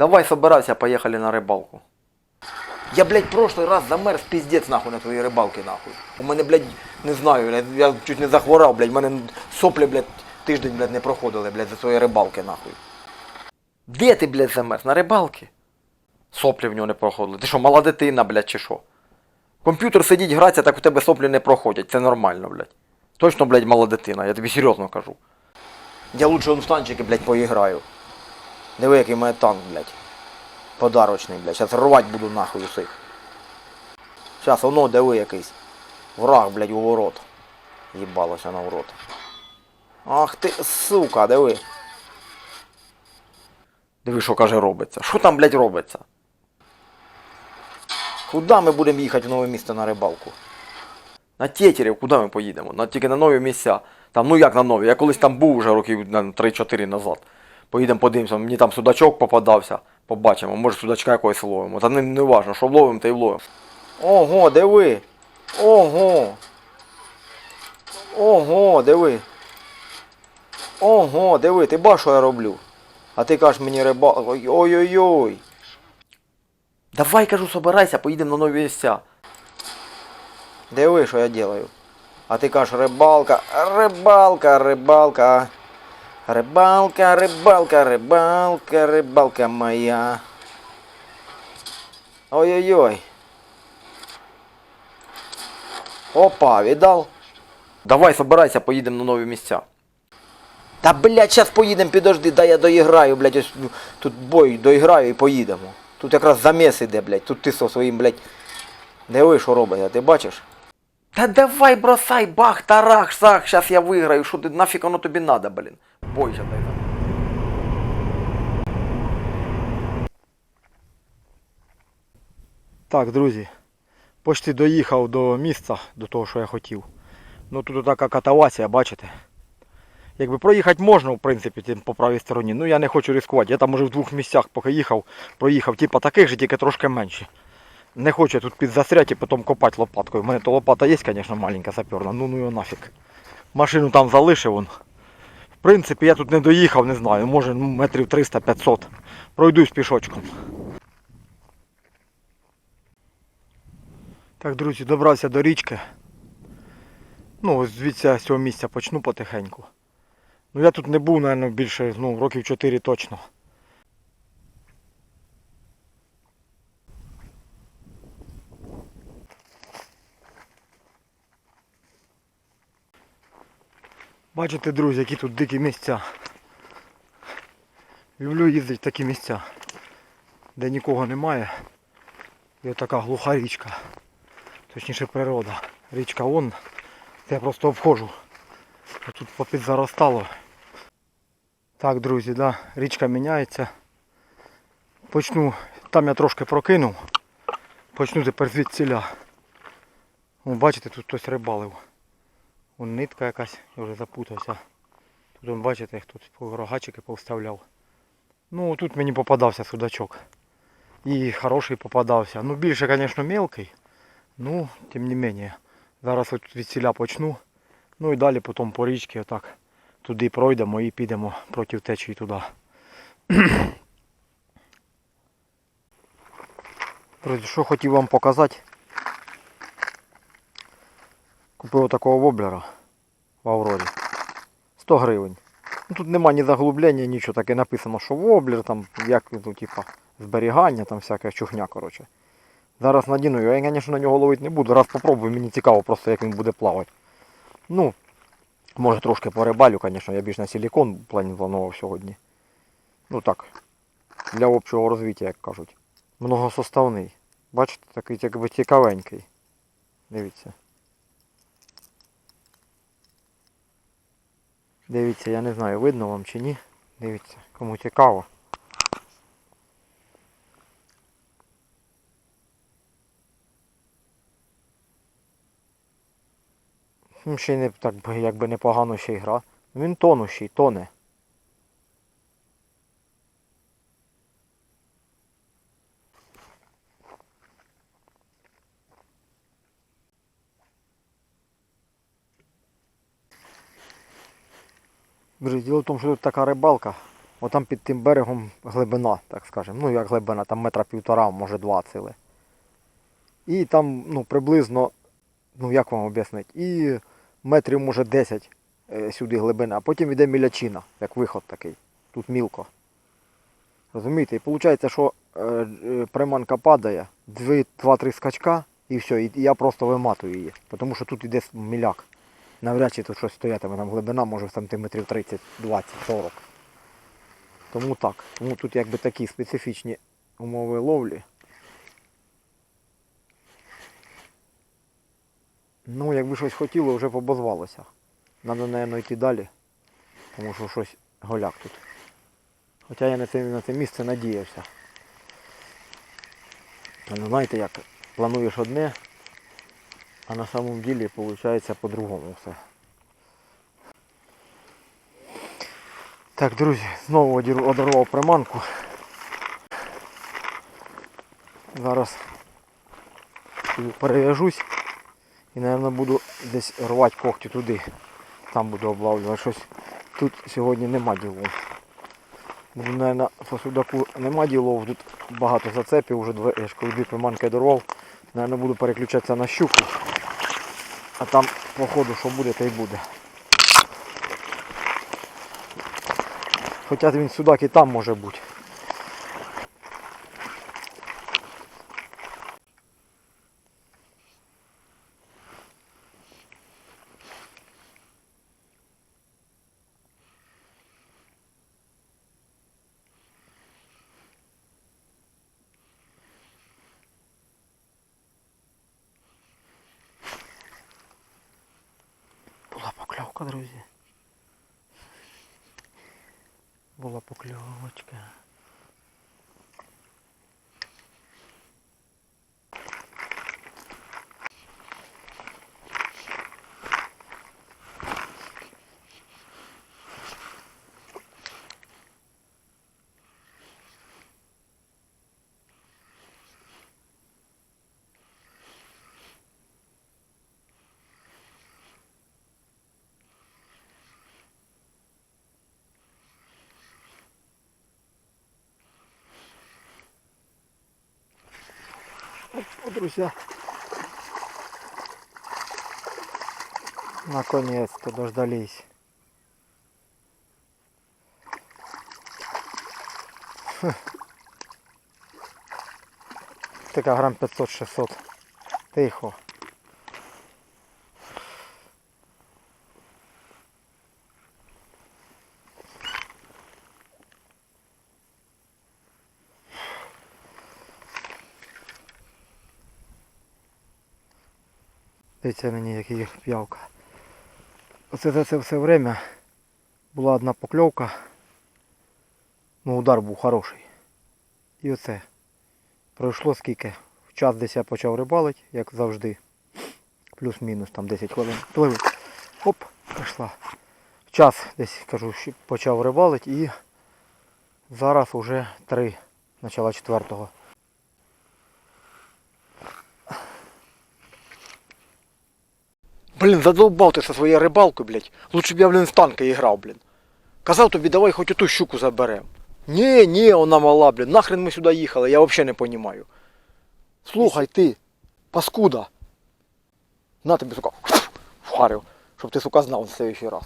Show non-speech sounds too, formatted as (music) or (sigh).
Давай собирайся, поехали на рыбалку. Я, блядь, прошлый раз замерз пиздец нахуй на твоїй рибалки нахуй. У мене, блядь, не знаю, блядь, я чуть не захворав, блядь, у мене соплі, блядь, тиждень, блядь, не проходили, блядь, за своєї рибалки нахуй. Де ти, блядь, замерз? На рибалки? Соплі в нього не проходили. Ти що, мала дитина, блядь, чи що? Комп'ютер сидіть гратися, так у тебе соплі не проходять, це нормально, блядь. Точно, блядь, мала дитина, я тобі серйозно кажу. Я лучше в танчики, блядь, поіграю. Диви, який мене танк, блядь. Подарочний, блядь. Сейчас рвать буду нахуй усіх. Сейчас воно диви якийсь. Враг, блядь, у ворот. Їбалося на ворот. Ах ти, сука, диви. Диви, що каже робиться. Що там, блядь, робиться? Куди ми будемо їхати в нове місто на рибалку? На Тетерів, куди ми поїдемо? На, тільки на нові місця. Там, ну як на нові? Я колись там був вже років 3-4 назад. Поїдемо подивимося, мені там судачок попадався. Побачимо, може судачка якогось ловимо. Та не, не важно, що вловимо, то й вловимо. Ого, диви! Ого! Ого, диви! Ого, диви, ти бачиш, що я роблю? А ти кажеш мені риба. Ой- Ой-ой-ой! Давай, кажу, собирайся, поїдемо на нові місця. Диви, що я делаю. А ти кажеш рибалка, рибалка, рибалка. Рибалка, рибалка, рибалка, рибалка моя. Ой-ой-ой. Опа, віддал? Давай, собирайся, поїдемо на нові місця. Та блядь, зараз поїдемо, підожди, дай я доіграю, блядь, ось тут бой доіграю і поїдемо. Тут якраз заміс іде, блядь, тут ти со своїм, блядь. Диви, що робить, ти бачиш? Та давай бросай, бах, тарах, сах, сейчас я виграю, що ти нафіг воно тобі надо, блін. Же дай. Так, друзі, почти доїхав до місця, до того, що я хотів. Ну тут така катавасія, бачите. Якби проїхати можна, в принципі, тим по правій стороні. Ну я не хочу ризикувати. Я там уже в двох місцях поки їхав, проїхав, типа таких же, тільки трошки менші. Не хочу я тут підзастряти і потім копати лопаткою. У мене то лопата є, звісно, маленька саперна, ну ну його нафіг. Машину там залишив он. В принципі, я тут не доїхав, не знаю, може метрів 300-500. Пройдусь пішочком. Так, друзі, добрався до річки. Ну, ось звідси з цього місця почну потихеньку. Ну я тут не був, мабуть, більше ну, років 4 точно. Бачите, друзі, які тут дикі місця. Люблю їздити в такі місця, де нікого немає. І отака глуха річка. Точніше природа. Річка. Це я просто обходжу. Тут попід заростало. Так, друзі, да, річка міняється. Почну, там я трошки прокинув. Почну тепер звідсіля. Бачите, тут хтось рибалив. Вон нитка якась, я вже запутався. Тут вон, бачите, хтось рогачики повставляв. Ну тут мені попадався судачок. І хороший попадався. Ну більше, звісно, мелкий. Ну, тим не менее. Зараз от від селя почну. Ну і далі потім по річці отак туди пройдемо і підемо проти течії туди. (clears throat) Друзі, що хотів вам показати. Купив такого воблера в Аврорі. 100 гривень. Ну, тут нема ні заглублення, нічого таке написано, що воблер, там як ну, типа, зберігання, там всяка чухня, коротше. Зараз надіну його, я, звісно, на нього ловити не буду. Раз попробую, мені цікаво просто як він буде плавати. Ну, може трошки порибалю, звісно, я більш на силікон планував сьогодні. Ну так, для общого розвиття, як кажуть. Многосоставний. Бачите, такий якби цікавенький. Дивіться. Дивіться, я не знаю, видно вам чи ні. Дивіться, кому цікаво. Ну, ще не так би, якби непогано ще й гра. Він тонущий, тоне. Друзі, діло в тому, що тут така рибалка Отам під тим берегом глибина, так скажемо. Ну як глибина, там метра півтора, може два цили. І там ну, приблизно, ну як вам об'яснити, і метрів може 10 е, сюди глибина, а потім йде мілячина, як виход такий. Тут мілко. Розумієте? І виходить, що е, е, приманка падає, 2-3 скачка і все, і я просто виматую її. Тому що тут іде міляк. Навряд чи тут щось стоятиме, там глибина може сантиметрів 30, 20, 40. Тому так. Тому тут якби такі специфічні умови ловлі. Ну, якби щось хотіло, вже побозвалося. Надо, напевно, йти далі. Тому що щось голяк тут. Хоча я на це, на це місце надіявся. Ну, знаєте як, плануєш одне, а на самом деле виходить по-другому все. Так, друзі, знову одорвав приманку. Зараз перев'яжусь і, мабуть, буду десь рвати когті туди. Там буду облавлювати. Щось тут сьогодні нема. Буду, мабуть, по судаку нема ділов, тут багато зацепів, вже дві, я ж коли дві приманки дорвав. Наверно, буду переключатися на щуку. А там, походу що буде, то й буде. Хоча він судак і там може бути. Була покльовка, друзі. Була покльовочка. О, друзья. Наконец-то дождались. Хм. Така грам 500-600. Тихо. Дивіться мені, який п'явка. Оце за це все время була одна покльовка. Ну, удар був хороший. І оце. Пройшло скільки? В час десь я почав рибалити, як завжди. Плюс-мінус там 10 хвилин. Пливи. Оп, пішла. В час десь кажу, почав рибалити і зараз уже 3, начало четвертого. Блін, задолбав ти со своєю рибалкою, блядь. Лучше б я, блін, з танка грав, блін. Казав тобі, давай хоч оту щуку заберем. Ні, ні, вона мала, блін. Нахрен ми сюди їхали, я взагалі не розумію. Слухай ти, паскуда. На тобі, сука, вхарив, щоб ти, сука, знав на следующий раз.